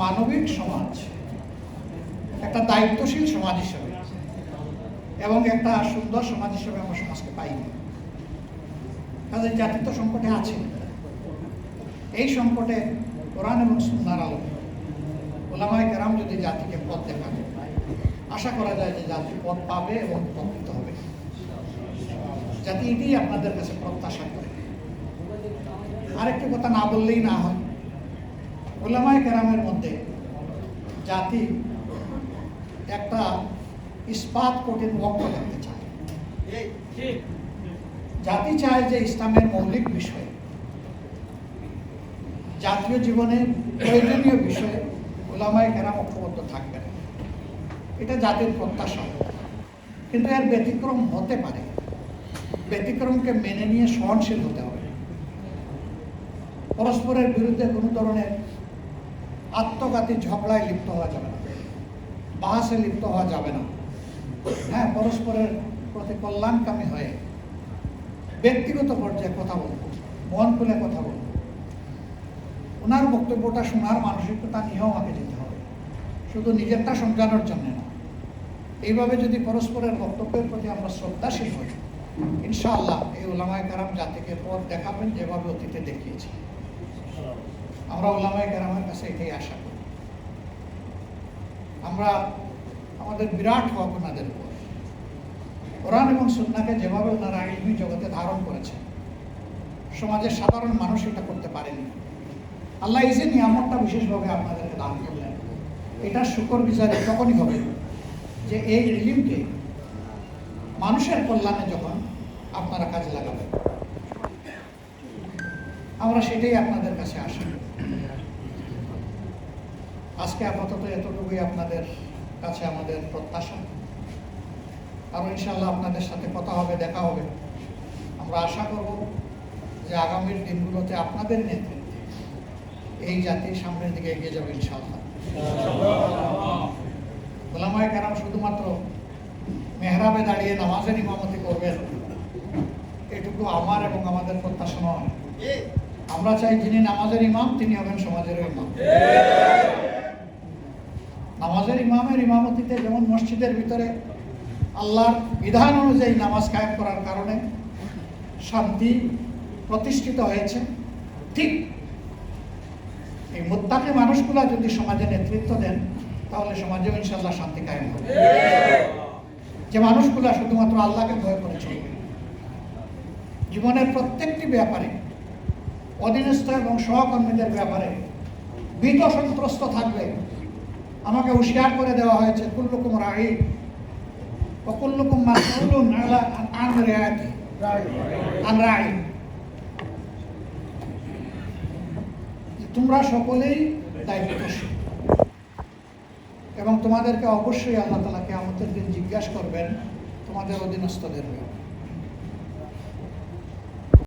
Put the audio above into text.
মানবিক সমাজ, একটা দায়িত্বশীল সমাজ হিসেবে এবং একটা সুন্দর সমাজ হিসেবে আমরা সমাজকে পাইনি। কাজে জাতি সংকটে আছে। এই সংকটে কোরআন এবং সুন্নার আলো। ওলামায় কেরাম যদি জাতিকে পথ দেখাবে আশা করা যায় যে জাতি পথ পাবে এবং উপকৃত হবে। জাতি এটাই আপনাদের কাছে প্রত্যাশা করে। আরেকটি কথা না বললেই না হয়। ওলামায় কেরামের মধ্যে জাতি একটা ইস্পাত কঠিন বক্ত দেখতে চায়। জাতি চায় যে ইসলামের মৌলিক বিষয়, জাতীয় জীবনে প্রয়োজনীয় বিষয়ে ওলামায় কেরাম ঐক্যবদ্ধ থাকবেন। এটা জাতির প্রত্যাশা। কিন্তু এর ব্যতিক্রম হতে পারে। ব্যতিক্রমকে মেনে নিয়ে সহনশীল হতে হবে। পরস্পরের বিরুদ্ধে কোনো ধরনের আত্মঘাতী ঝগড়ায় লিপ্ত হওয়া যাবে না। বাহাসে লিপ্ত হওয়া যাবে না। হ্যাঁ পরস্পরের প্রতি কল্যাণকামী হয়ে ব্যক্তিগত পর্যায়ে কথা বলব, মন খুলে কথা বলব। ওনার বক্তব্যটা শোনার মানসিকতা নিয়েও আমাকে যেতে হবে। শুধু নিজেরটা সমঝানোর জন্য না, এইভাবে যদি পরস্পরের বক্তব্যের প্রতি আমরা শ্রদ্ধাশীল হই, ইনশাআল্লাহ এই ওলামায় কারাম জাতিকে পথ দেখাবেন যেভাবে অতীতে দেখিয়েছি। আমরা ওলামায় কারামের কাছে এটাই আশা করি। আমরা আমাদের বিরাট হক ওনাদের উপর। কোরআন এবং সুন্নাকে যেভাবে ওনারা ইলমি জগতে ধারণ করেছেন, সমাজের সাধারণ মানুষ এটা করতে পারেনি। আল্লাহ এই যে নিয়ামতটা বিশেষভাবে আপনাদেরকে দান করলেন, এটা শুকর বিচারে তখনই হবে যে এই ইলিমকে মানুষের কল্যাণে যখন আপনারা কাজে লাগাবেন। আমরা সেটাই আপনাদের কাছে আসি আজকে আপাতত এতটুকুই আপনাদের কাছে আমাদের প্রত্যাশা। আরও ইনশাল্লাহ আপনাদের সাথে কথা হবে, দেখা হবে। আমরা আশা করব যে আগামীর দিনগুলোতে আপনাদের নেতৃত্বে এই জাতির সামনের দিকে এগিয়ে যাবে ইনশাল্লাহ গোলামায় কারণ শুধুমাত্র মেহরাবে দাঁড়িয়ে নামাজের ইমামতি করবেন, এটুকু আমার এবং আমাদের প্রত্যাশা নয়। আমরা চাই যিনি নামাজের ইমাম, তিনি হবেন সমাজের ইমাম। নামাজের ইমামের ইমামতিতে যেমন মসজিদের ভিতরে আল্লাহর বিধান অনুযায়ী নামাজ কায়েম করার কারণে শান্তি প্রতিষ্ঠিত হয়েছে ঠিক এই মোত্তাকে মানুষগুলা যদি সমাজে নেতৃত্ব দেন তাহলে সমাজেও ইনশাল্লাহ শান্তি কায়েম হবে। যে মানুষগুলা শুধুমাত্র আল্লাহকে ভয় করে চলবে। জীবনের প্রত্যেকটি ব্যাপারে অধীনস্থ এবং সহকর্মীদের ব্যাপারে ভীত সন্ত্রস্ত থাকবে। আমাকে হুঁশিয়ার করে দেওয়া হয়েছে, কুল্লুকুম রাই অকুল্লুকুম মাসউলুন আলা আন রিয়াতি। আন রাই তোমরা সকলেই দায়িত্বশীল। এবং তোমাদেরকে অবশ্যই আল্লাহ তালাকে আমাদের দিন জিজ্ঞাসা করবেন, তোমাদের অধীনস্থদের ব্যাপারে